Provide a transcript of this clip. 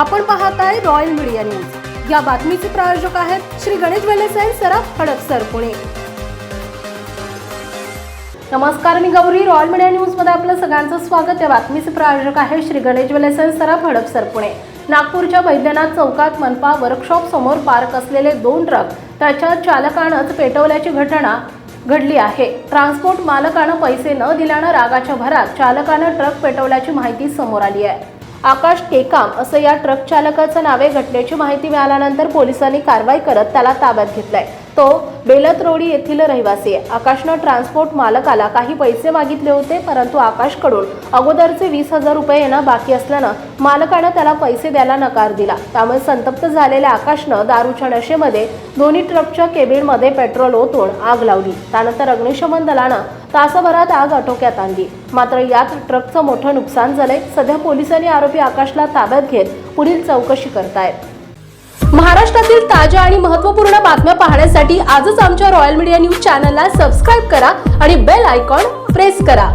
आपण पाहत आहे रॉयल मीडिया न्यूज या बातमीचे प्रायोजक आहेत श्री गणेश वेलेसाई सराफ हडपसर पुणे. नमस्कार मी गौरी. रॉयल मीडिया न्यूजमध्ये आपलं सगळ्यांचं स्वागत. या बातमीचे प्रायोजक आहे श्री गणेश वेलेसाई सराफ हडपसर पुणे. नागपूरच्या वैद्यनाथ चौकात मनपा वर्कशॉप समोर पार्क असलेले दोन ट्रक त्याच्या चालकानंच पेटवल्याची घटना घडली आहे. ट्रान्सपोर्ट मालकानं पैसे न दिल्यानं रागाच्या भरात चालकानं ट्रक पेटवल्याची माहिती समोर आली आहे. आकाश टेकाम असं या ट्रक चालकाचं नावे घटनेची माहिती मिळाल्यानंतर पोलिसांनी कारवाई करत त्याला ताब्यात घेतलाय. तो बेलतरोडी येथील रहिवासी आहे. आकाशनं ट्रान्सपोर्ट मालकाला काही पैसे मागितले होते परंतु आकाशकडून अगोदरचे वीस हजार रुपये येणं बाकी असल्यानं मालकानं त्याला पैसे द्यायला नकार दिला. त्यामुळे संतप्त झालेल्या आकाशनं दारूच्या नशेमध्ये दोन्ही ट्रकच्या केबिनमध्ये पेट्रोल ओतून आग लावली. त्यानंतर अग्निशमन दलानं तासभरात आग आटोक्यात आणली. मात्र यात ट्रकचं मोठं नुकसान झालंय. सध्या पोलिसांनी आरोपी आकाशला ताब्यात घेत पुढील चौकशी करतायत. महाराष्ट्रातील ताज्या आणि महत्त्वपूर्ण बातम्या पाहण्यासाठी आजच आमच्या रॉयल मीडिया न्यूज चॅनलला सबस्क्राईब करा आणि बेल आयकॉन प्रेस करा.